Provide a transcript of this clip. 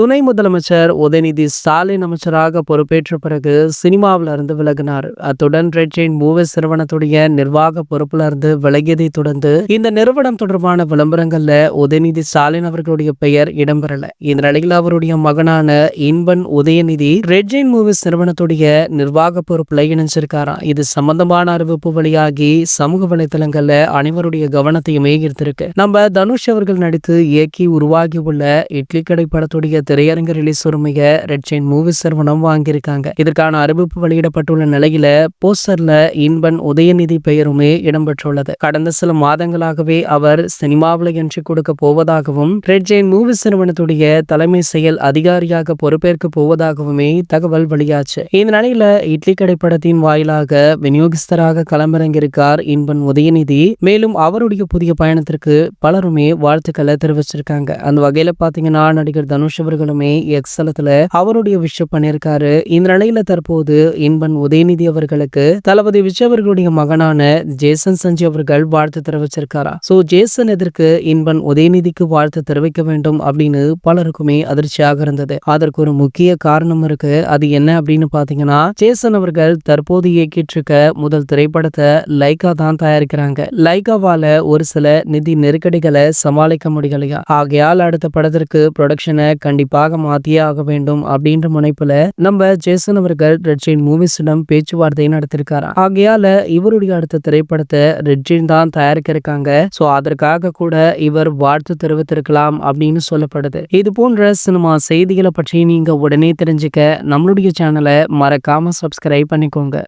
துணை முதலமைச்சர் உதயநிதி ஸ்டாலின் அமைச்சராக பொறுப்பேற்ற பிறகு சினிமாவில் இருந்து விலகினார். அத்துடன் ரெட் மூவிஸ் நிறுவனத்துடைய நிர்வாக பொறுப்புல இருந்து விலகியதை தொடர்ந்து இந்த நிறுவனம் தொடர்பான விளம்பரங்கள்ல உதயநிதி ஸ்டாலின் அவர்களுடைய பெயர் இடம்பெறல. இந்த நிலையில் அவருடைய மகனான இன்பன் உதயநிதி ரெட் மூவிஸ் நிறுவனத்துடைய நிர்வாக பொறுப்புல இணைஞ்சிருக்காராம் இது சம்பந்தமான அறிவிப்பு வழியாகி சமூக வலைதளங்கள்ல அனைவருடைய கவனத்தையுமே ஈர்த்திருக்கு. நம்ம தனுஷ் அவர்கள் நடித்து இயக்கி உருவாகி உள்ள இட்லி கடை படத்துடைய திரையரங்க ரிலீஸ் உரிமைய ரெட் செயின் மூவிஸ் நிறுவனம் வாங்கியிருக்காங்க. இதற்கான அறிவிப்பு வெளியிடப்பட்டுள்ள நிலையில போஸ்டர்ல இன்பன் உதயநிதி பெயருமே இடம்பெற்றுள்ளது. கடந்த சில மாதங்களாகவே அவர் சினிமாவில் என்று கொடுக்க போவதாகவும் ரெட் ஜெயின் மூவிஸ் நிறுவனத்துடைய தலைமை செயல் அதிகாரியாக பொறுப்பேற்க போவதாகவுமே தகவல் வெளியாச்சு. இந்த நிலையில இட்லி கடை படத்தின் வாயிலாக விநியோகஸ்தராக களமிறங்கியிருக்கார் இன்பன் உதயநிதி. மேலும் அவருடைய புதிய பயணத்திற்கு பலருமே வாழ்த்துக்களை தெரிவிச்சிருக்காங்க. அந்த வகையில பாத்தீங்கன்னா நடிகர் தனுஷ் அவர்களுமே எக்ஸலத்துல அவருடைய விஷயம் பண்ணியிருக்காரு. இந்த நிலையில தற்போது இன்பன் உதயநிதி அவர்களுக்கு தளபதி விஜய் அவர்களுடைய மகனான ஜேசன் சஞ்சய் அவர்கள் வாழ்த்து தெரிவிச்சிருக்காரா? சோ ஜேசன் எதற்கு இன்பன் உதயநிதிக்கு வாழ்த்து தெரிவிக்க வேண்டும் அப்படின்னு பலருக்குமே அதிர்ச்சியாக இருந்தது. அதற்கு ஒரு முக்கிய காரணம் இருக்கு. அது என்ன அப்படின்னு பாத்தீங்கன்னா ஜேசன் அவர்கள் தற்போது இயக்கிட்டு இருக்க முதல் திரைப்படத்தை லைகா தான் தயாரிக்கிறாங்க. லைகாவால ஒரு சில நிதி நெருக்கடிகளை சமாளிக்க முடியலையா? ஆகையால் அடுத்த படத்திற்கு ப்ரொடக்ஷனை கண்டிப்பாக மாத்தியே ஆக வேண்டும் அப்படின்ற முனைப்புல நம்ம ஜேசன் அவர்கள் ரெட்ஜின் மூவிஸிடம் பேச்சுவார்த்தை நடத்திருக்காரா? ஆகையால இவருடைய அடுத்த திரைப்படத்தை ரெட்ஜின் தான் தயாரிக்க இருக்காங்க. சோ அதற்காக கூட இவர் வாழ்த்து தெரிவித்திருக்கலாம் அப்படின்னு சொல்லப்படுது. இது போன்ற சினிமா செய்திகளை பற்றி நீங்க உடனே தெரிஞ்சுக்க நம்மளுடைய சேனலை மறக்காம சப்ஸ்கிரைப் பண்ணிக்கோங்க.